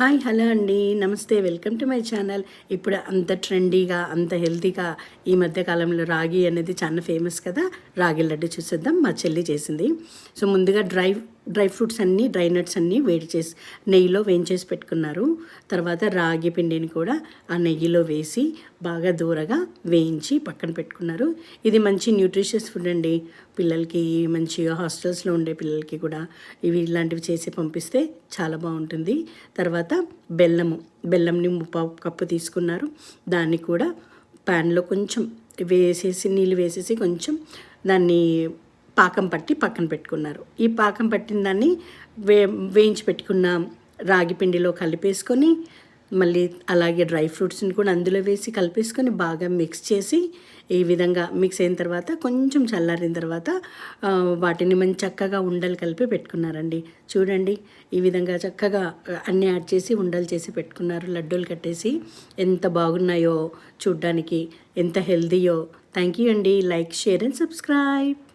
Hi hello అండి. నమస్తే. Welcome to my channel. ఇప్పుడు అంత ట్రెండీగా అంత హెల్తీగా ఈ మధ్యకాలంలో రాగి అనేది చాలా ఫేమస్ కదా. రాగి లడ్డు చూసేద్దాం. మా చెల్లి చేసింది. సో ముందుగా డ్రై డ్రై ఫ్రూట్స్ అన్నీ డ్రై నట్స్ అన్నీ వేడి చేసి నెయ్యిలో వేయించేసి పెట్టుకున్నారు. తర్వాత రాగి పిండిని కూడా ఆ నెయ్యిలో వేసి బాగా దూరగా వేయించి పక్కన పెట్టుకున్నారు. ఇది మంచి న్యూట్రిషియస్ ఫుడ్ అండి. పిల్లలకి మంచిగా హాస్టల్స్లో ఉండే పిల్లలకి కూడా ఇవి ఇలాంటివి చేసి పంపిస్తే చాలా బాగుంటుంది. తర్వాత బెల్లము బెల్లంని ముప్పావు కప్పు తీసుకున్నారు. దాన్ని కూడా ప్యాన్లో కొంచెం వేసేసి నీళ్ళు వేసేసి కొంచెం దాన్ని పాకం పట్టి పక్కన పెట్టుకున్నారు. ఈ పాకం పట్టిన దాన్ని వే వేయించి పెట్టుకున్న రాగి పిండిలో కలిపేసుకొని మళ్ళీ అలాగే డ్రై ఫ్రూట్స్ని కూడా అందులో వేసి కలిపేసుకొని బాగా మిక్స్ చేసి ఈ విధంగా మిక్స్ అయిన తర్వాత కొంచెం చల్లారిన తర్వాత వాటిని మంచి చక్కగా ఉండలు కలిపి పెట్టుకున్నారండి. చూడండి ఈ విధంగా చక్కగా అన్నీ యాడ్ చేసి ఉండలు చేసి పెట్టుకున్నారు. లడ్డూలు కట్టేసి ఎంత బాగున్నాయో చూడ్డానికి ఎంత హెల్దీయో థ్యాంక్ యూ అండి. Like share and subscribe